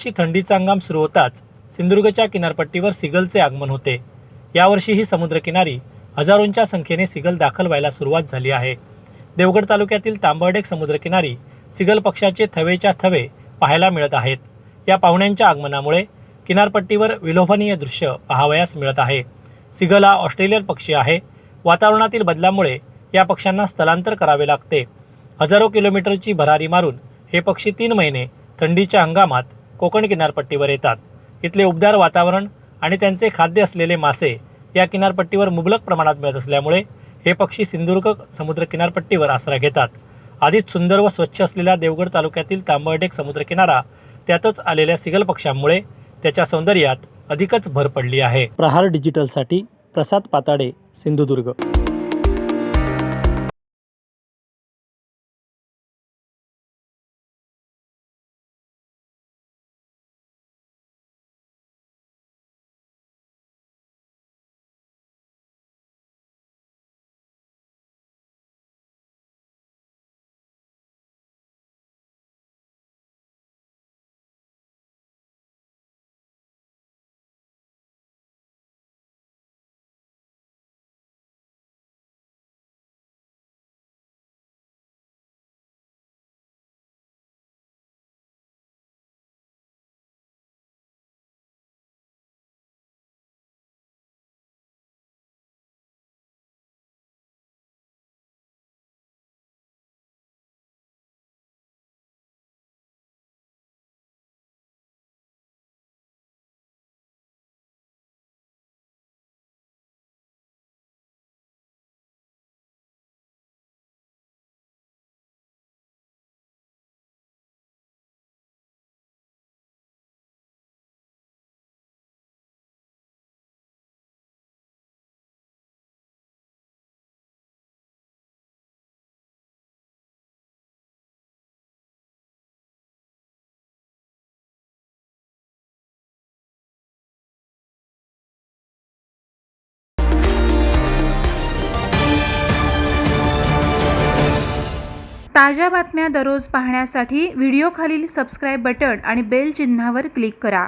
वर्षी थंडीचा हंगाम सुरू होताच सिंधुदुर्गच्या किनारपट्टीवर सिगलचे आगमन होते. यावर्षीही समुद्रकिनारी हजारोंच्या संख्येने सिगल दाखल व्हायला सुरुवात झाली आहे. देवगड तालुक्यातील तांबर्डेक समुद्रकिनारी सिगल पक्षाचे थवेच्या थवे पाहायला मिळत आहेत. या पाहुण्यांच्या आगमनामुळे किनारपट्टीवर विलोभनीय दृश्य पाहावयास मिळत आहे. सिगल हा ऑस्ट्रेलियन पक्षी आहे. वातावरणातील बदलामुळे या पक्ष्यांना स्थलांतर करावे लागते. हजारो किलोमीटरची भरारी मारून हे पक्षी तीन महिने थंडीच्या हंगामात कोकण किनारपट्टीवर येतात. इथले उबदार वातावरण आणि त्यांचे खाद्य असलेले मासे या किनारपट्टीवर मुबलक प्रमाणात मिळत असल्यामुळे हे पक्षी सिंधुदुर्ग समुद्र किनारपट्टीवर आसरा घेतात. आधीच सुंदर व स्वच्छ असलेला देवगड तालुक्यातील तांबर्डेक समुद्रकिनारा त्यातच आलेल्या सिगल पक्ष्यांमुळे त्याच्या सौंदर्यात अधिकच भर पडली आहे. प्रहार डिजिटलसाठी प्रसाद पाताडे सिंधुदुर्ग. ताज्या बातम्या दररोज पाहण्यासाठी व्हिडिओखालील सबस्क्राईब बटण आणि बेल चिन्हावर क्लिक करा.